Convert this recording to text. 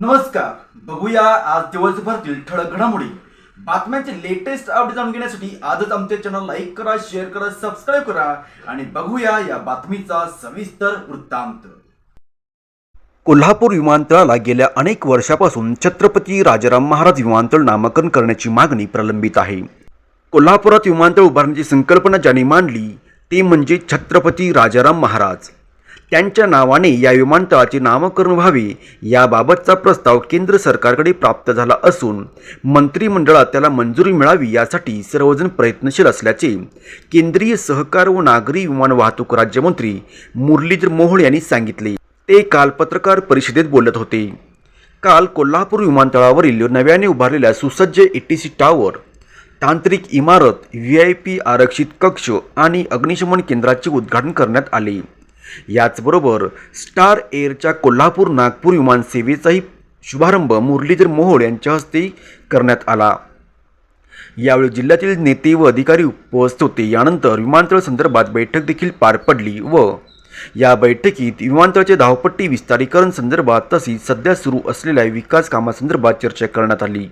नमस्कार. बघूया आज दिवसभरातील ठळक घडामोडी. बातम्यांचे लेटेस्ट अपडेट जाणून घेण्यासाठी आजच आमच्या चॅनल लाईक करा शेअर करा सबस्क्राईब करा आणि बघूया या बातमीचा सविस्तर वृत्तांत. कोल्हापूर विमानतळाला गेल्या अनेक वर्षापासून छत्रपती राजाराम महाराज विमानतळ नामकरण करण्याची मागणी प्रलंबित आहे. कोल्हापुरात विमानतळ उभारण्याची संकल्पना ज्यांनी मांडली ते म्हणजे छत्रपती राजाराम महाराज. त्यांच्या नावाने या विमानतळाचे नामकरण व्हावे याबाबतचा प्रस्ताव केंद्र सरकारकडे प्राप्त झाला असून मंत्रिमंडळात त्याला मंजुरी मिळावी यासाठी सर्वजण प्रयत्नशील असल्याचे केंद्रीय सहकार व नागरी विमान वाहतूक राज्यमंत्री मुरलीधर मोहोळ यांनी सांगितले. ते काल पत्रकार परिषदेत बोलत होते. काल कोल्हापूर विमानतळावरील नव्याने उभारलेल्या सुसज्ज एटीसी टॉवर तांत्रिक इमारत व्ही आय पी आरक्षित कक्ष आणि अग्निशमन केंद्राचे उद्घाटन करण्यात आले. याचबरोबर स्टार एअरच्या कोल्हापूर नागपूर विमानसेवेचाही शुभारंभ मुरलीधर मोहोळ यांच्या हस्ते करण्यात आला. यावेळी जिल्ह्यातील नेते व अधिकारी उपस्थित होते. यानंतर विमानतळ संदर्भात बैठक देखील पार पडली व या बैठकीत विमानतळाचे धावपट्टी विस्तारीकरण संदर्भात तसेच सध्या सुरू असलेल्या विकास कामासंदर्भात चर्चा करण्यात आली.